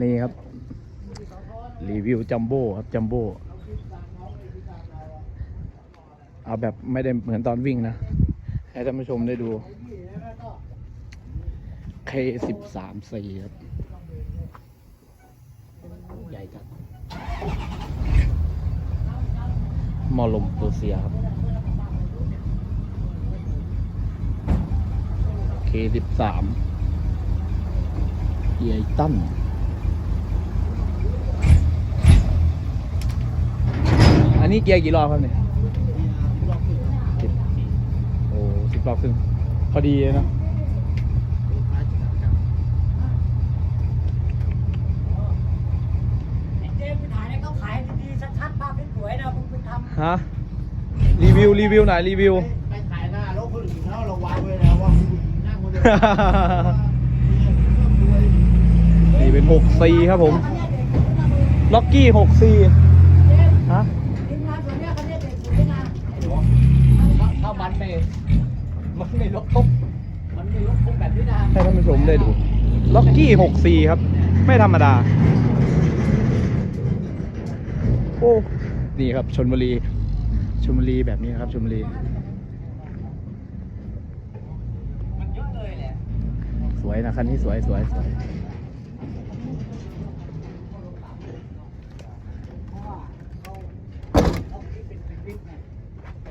นี่ครับ รีวิวจัมโบ้ครับจัมโบ้เอาแบบไม่ได้เหมือนตอนวิ่งนะ ให้ท่านผู้ชมได้ดู K สิบสามสี่ครับ ใหญ่จัดมอลมตัวเสียครับ K สิบสามเอียตัน นนี้เกียร์กี่รอบครับเนี่ยสิบโอ้สิบรอบครึ่งพอดีเลยเนอะเจมส์ไปถ่ายให้เขาขายดีๆชัดๆภาพสวยๆนะมึงไปทำฮะรีวิวรีวิวหน่อยรีวิวไปถ่ายหน้ารถคนอื่นแล้วระวังไว้นะว่าคุณนั่งคนเดียวนี่เป็นหกซีครับผม ล็อกกี้หกซีฮะ ทีมงานส่วนเนี้ยเขาเรียกเด็กสวยนะ มันไม่มันไม่ลบทุบมันไม่ลบทุบแบบนี้นะให้ท่านผู้ชมได้ดู ล็อกกี้หกซีครับ ไม่ธรรมดา โอ้ นี่ครับชนบุรีชนบุรีแบบนี้นะครับชนบุรีสวยนะคันนี้สวยสวยสวย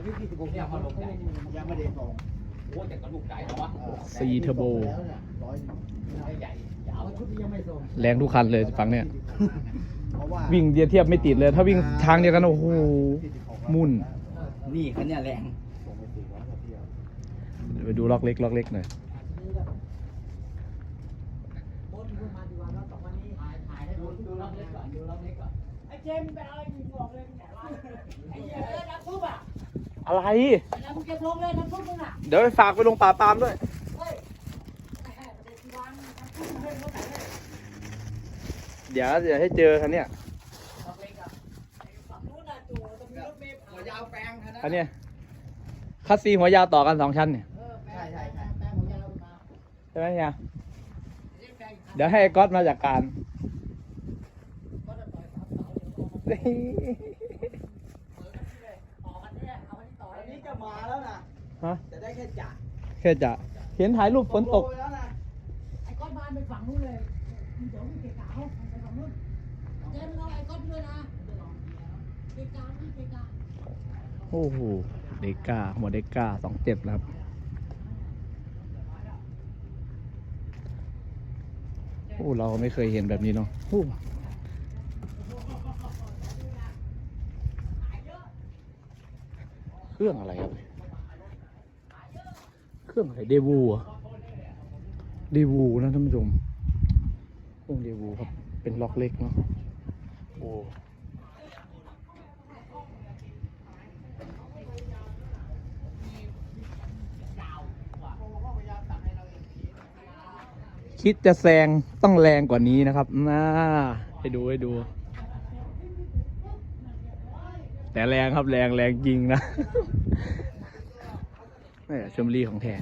ไอ้วิธีที่ผมเนี่ยมาลงใหญ่ยังไม่ได้ส่งโอ้แต่กระดูกใหญ่เหรอวะซีเทอร์โบร้อยใหญ่ยาวชุดนี้ยังไม่ส่งแรงทุกคันเลยฝั่งเนี่ยเพราะว่าวิ่งเดียวเทียบไม่ติดเลย ถ้าวิ่งทางเดียวกันโอ้โหมุ่น นี่คันเนี่ยแรงไปดูล็อกเล็กล็อกเล็กหน่อยโบนมึงมาดีกว่าแล้วสองวันนี้ถ่ายถ่ายให้ดูดูรอบเล็กก่อนดูรอบเล็กก่อนไอ้เจมส์ไปเอาไอ้ยิงบอกเลยมึงแต่ว่าไอ้เหี้ยเออน้ำซุปอะ อะไร แล้วมึงเก็บลงเลยน้ำซุปมึงอะเดี๋ยวไปฝากไปลงป่าปาล์มด้วยเฮ้ยแหม่ประเด็นที่วางน้ำซุปมึงให้เขาไหนเลยเดี๋ยวเดี๋ยวให้เจอคันเนี้ยเอาไปกับไอ้ฝั่งนู้นน่ะจู่จะมีรถเมล์ผ่านหัวยาวแปลงคันนั้นคันเนี้ยคัสซีหัวยาวต่อกันสองชั้นเนี่ยเออแปลงแปลงแปลงของยาวมาใช่ไหมเนี่ยเรียกแปลงอีกคันเดี๋ยวให้ไอ้ก๊อตมาจากการ มาแล้วนะฮะจะได้แค่จ่าแค่จะเห็นถ่ายรูปฝนตกโปรยแล้วนะไอ้ก้อนบ้านไปฝั่งนู้นเลยมึงเดี๋ยวมึงเกะกะเขาไปฝั่งนู้นเจมส์เอาไอ้ก้อนด้วยนะเกะกะนี่เกะกะโอ้โห เดก้าหัวเดก้าสองเจ็ดครับ โอ้ เราไม่เคยเห็นแบบนี้เนาะโอ้เค รื่อง อะไรครับ เครื่อง อะไร เดวูอะเดวูนะท่านผู้ชมเครื่องเดวูครับ เป็นล็อกเล็กเนาะโอ้คิดจะแซงต้องแรงกว่านี้นะครับน่าให้ดูให้ดู แต่แรงครับแรงแรงจริงนะนี่ชมรีของแทน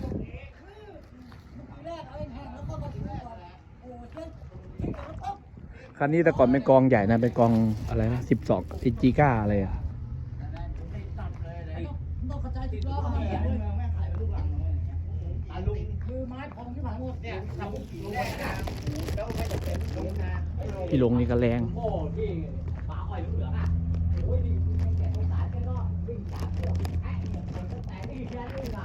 คันนี้แต่ก่อนเป็นกองใหญ่นะเป็นกองอะไรนะสิบสองซิจิก้าอะไรอะพี่ลงนี่ก็แรง 打破唉我说白玉山那个